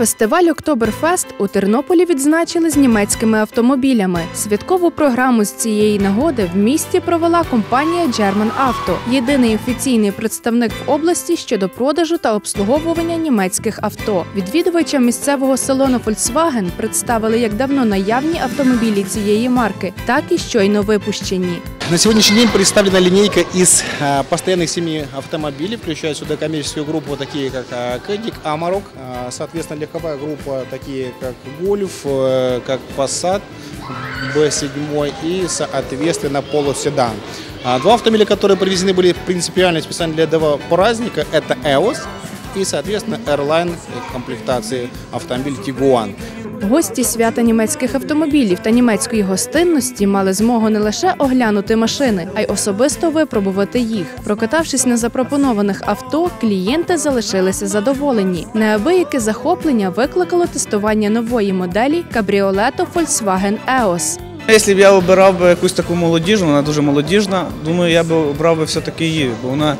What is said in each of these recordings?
Фестиваль Октоберфест у Тернополі відзначили з німецькими автомобілями. Святкову програму з цієї нагоди в місті провела компанія German Auto, єдиний офіційний представник в області щодо продажу та обслуговування німецьких авто. Відвідувачам місцевого салону Volkswagen представили як давно наявні автомобілі цієї марки, так і щойно випущені. На сегодняшний день представлена линейка из э, постоянных семи автомобилей, включая сюда коммерческую группу, такие как э, Кэдик, Амарок, э, соответственно, легковая группа, такие как Гольф, э, как Passat, B7 и, соответственно, полуседан. А Два автомобиля, которые привезены были принципиально специально для этого праздника, это EOS и, соответственно, Airline комплектации автомобиль Tiguan. Гості свята німецьких автомобілів та німецької гостинності мали змогу не лише оглянути машини, а й особисто випробувати їх. Прокатавшись на запропонованих авто, клієнти залишилися задоволені. Неабияке захоплення викликало тестування нової моделі кабріолету Volkswagen EOS. Якщо б я обирав би якусь таку молодіжну, вона дуже молодіжна, думаю, я б обрав би все-таки її, бо вона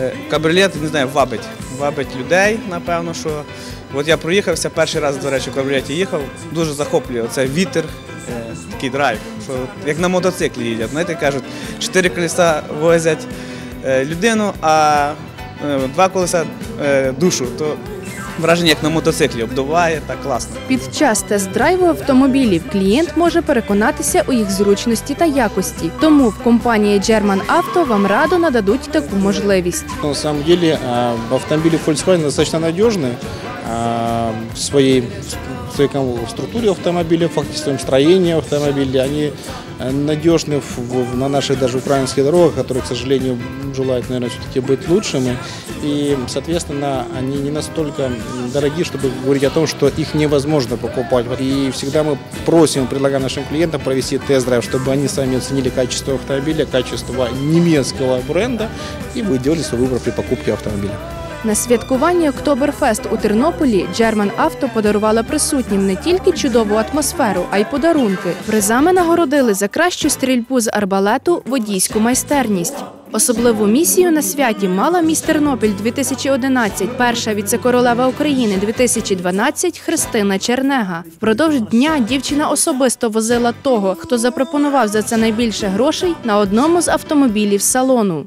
е, кабріолет, не знаю, вабить. Вабить людей, напевно, що. От я проїхався перший раз, до речі, в кабріолеті їхав, дуже захоплює. Це вітер, е, такий драйв, що як на мотоциклі їдять. Знаєте, кажуть, чотири колеса возять е, людину, а е, два колеса душу, враження як на мотоциклі обдуває, так класно. Під час тест-драйву автомобілів клієнт може переконатися у їх зручності та якості. Тому в компанії German Auto вам радо нададуть таку можливість. Но на самом деле э, автомобили Volkswagen достаточно надежны э, в своей, в своей структуре автомобиля, фактически в своем строении автомобиля. Они э, надежны в- в- на наших даже украинских дорогах, которые, к сожалению, желают, наверное, все-таки быть лучшими. И, соответственно, они не настолько дорогие, чтобы говорить о том, что их невозможно покупать. И всегда мы просим, предлагаем нашим клиентам провести тест-драйв, чтобы они сами оценили качество автомобиля, качество немецкого бренда и вы делали свой выбор при покупке автомобиля. На святкуванні Октоберфест у Тернополі German Auto подарувала присутнім не тільки чудову атмосферу, а й подарунки. Призами нагородили за кращу стрільбу з арбалету водійську майстерність. Особливу місію на святі мала міс Тернопіль 2011, перша віце-королева України 2012 Христина Чернега. Впродовж дня дівчина особисто возила того, хто запропонував за це найбільше грошей на одному з автомобілів салону.